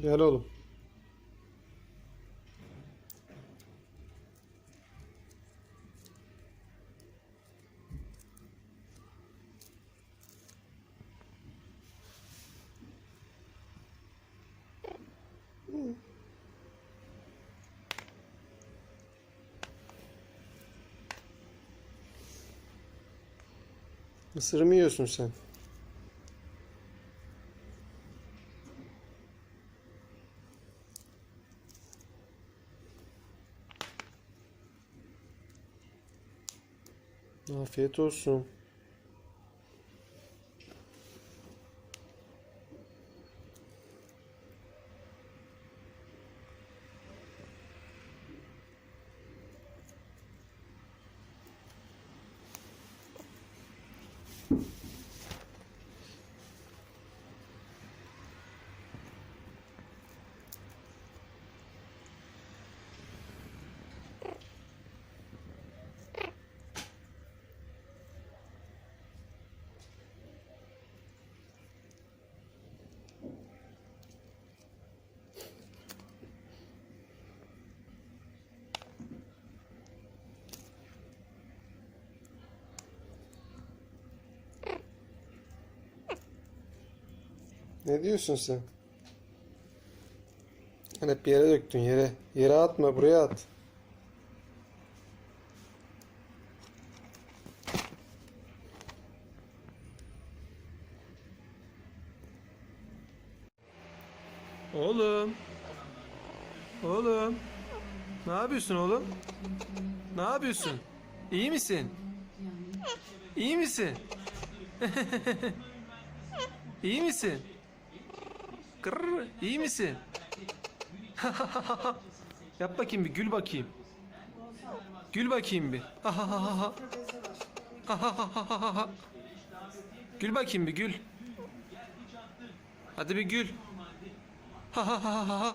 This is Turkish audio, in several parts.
Gel oğlum. Mısır mı yiyorsun sen? Afiyet olsun. Ne diyorsun sen? Sen hep yere döktün yere. Yere atma buraya at. Oğlum. Oğlum. Ne yapıyorsun oğlum? Ne yapıyorsun? İyi misin? İyi misin? İyi misin? Kırr, iyi misin? Yap bakayım bir gül bakayım. Gül bakayım bir. gül bakayım bir gül. Hadi bir gül.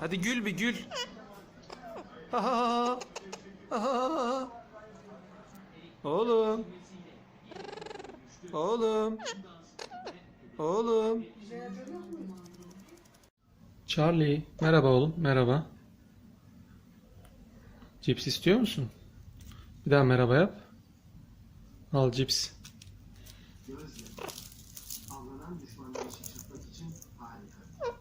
Hadi gül bir gül. Oğlum. Oğlum. Oğlum. Charlie. Merhaba oğlum. Merhaba. Cips istiyor musun? Bir daha merhaba yap. Al cips. Gözle. Avlanan düşmanları için harika.